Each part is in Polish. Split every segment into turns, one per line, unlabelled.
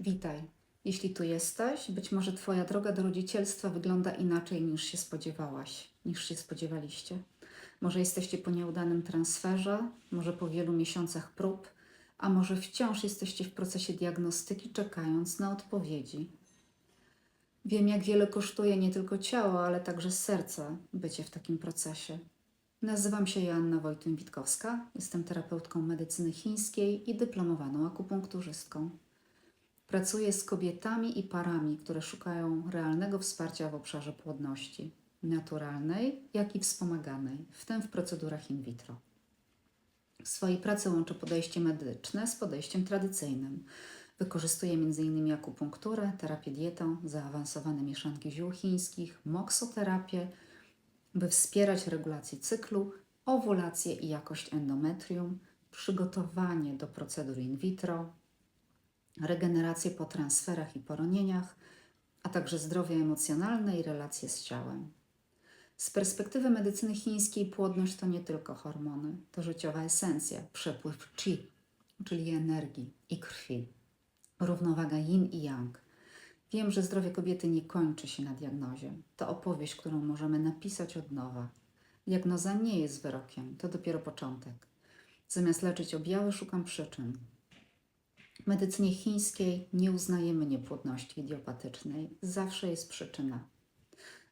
Witaj. Jeśli tu jesteś, być może Twoja droga do rodzicielstwa wygląda inaczej niż się spodziewałaś, niż się spodziewaliście. Może jesteście po nieudanym transferze, może po wielu miesiącach prób, a może wciąż jesteście w procesie diagnostyki, czekając na odpowiedzi. Wiem, jak wiele kosztuje nie tylko ciało, ale także serce bycie w takim procesie. Nazywam się Joanna Wojtun-Witkowska, jestem terapeutką medycyny chińskiej i dyplomowaną akupunkturzystką. Pracuję z kobietami i parami, które szukają realnego wsparcia w obszarze płodności, naturalnej, jak i wspomaganej, w tym w procedurach in vitro. W swojej pracy łączę podejście medyczne z podejściem tradycyjnym. Wykorzystuję m.in. akupunkturę, terapię dietą, zaawansowane mieszanki ziół chińskich, moksoterapię, by wspierać regulację cyklu, owulację i jakość endometrium, przygotowanie do procedur in vitro, regenerację po transferach i poronieniach, a także zdrowie emocjonalne i relacje z ciałem. Z perspektywy medycyny chińskiej płodność to nie tylko hormony, to życiowa esencja, przepływ chi, czyli energii i krwi, równowaga yin i yang. Wiem, że zdrowie kobiety nie kończy się na diagnozie. To opowieść, którą możemy napisać od nowa. Diagnoza nie jest wyrokiem, to dopiero początek. Zamiast leczyć objawy, szukam przyczyn. Medycynie chińskiej nie uznajemy niepłodności idiopatycznej. Zawsze jest przyczyna.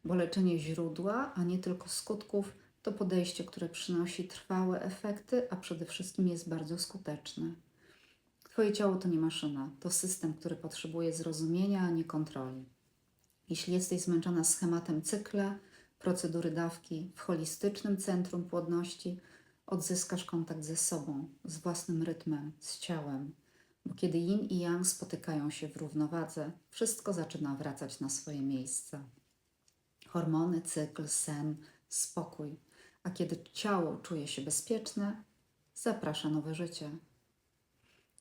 Bo leczenie źródła, a nie tylko skutków, to podejście, które przynosi trwałe efekty, a przede wszystkim jest bardzo skuteczne. Twoje ciało to nie maszyna, to system, który potrzebuje zrozumienia, a nie kontroli. Jeśli jesteś zmęczona schematem cykla, procedury dawki w holistycznym centrum płodności, odzyskasz kontakt ze sobą, z własnym rytmem, z ciałem. Kiedy yin i yang spotykają się w równowadze, wszystko zaczyna wracać na swoje miejsce. Hormony, cykl, sen, spokój. A kiedy ciało czuje się bezpieczne, zaprasza nowe życie.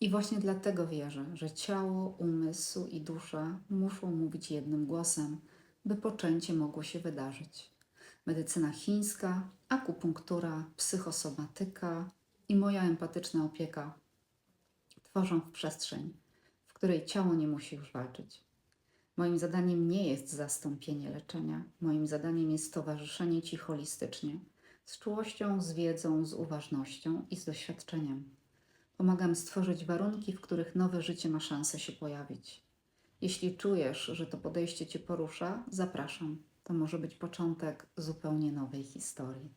I właśnie dlatego wierzę, że ciało, umysł i dusza muszą mówić jednym głosem, by poczęcie mogło się wydarzyć. Medycyna chińska, akupunktura, psychosomatyka i moja empatyczna opieka tworzą w przestrzeń, w której ciało nie musi już walczyć. Moim zadaniem nie jest zastąpienie leczenia, moim zadaniem jest towarzyszenie Ci holistycznie, z czułością, z wiedzą, z uważnością i z doświadczeniem. Pomagam stworzyć warunki, w których nowe życie ma szansę się pojawić. Jeśli czujesz, że to podejście Cię porusza, zapraszam. To może być początek zupełnie nowej historii.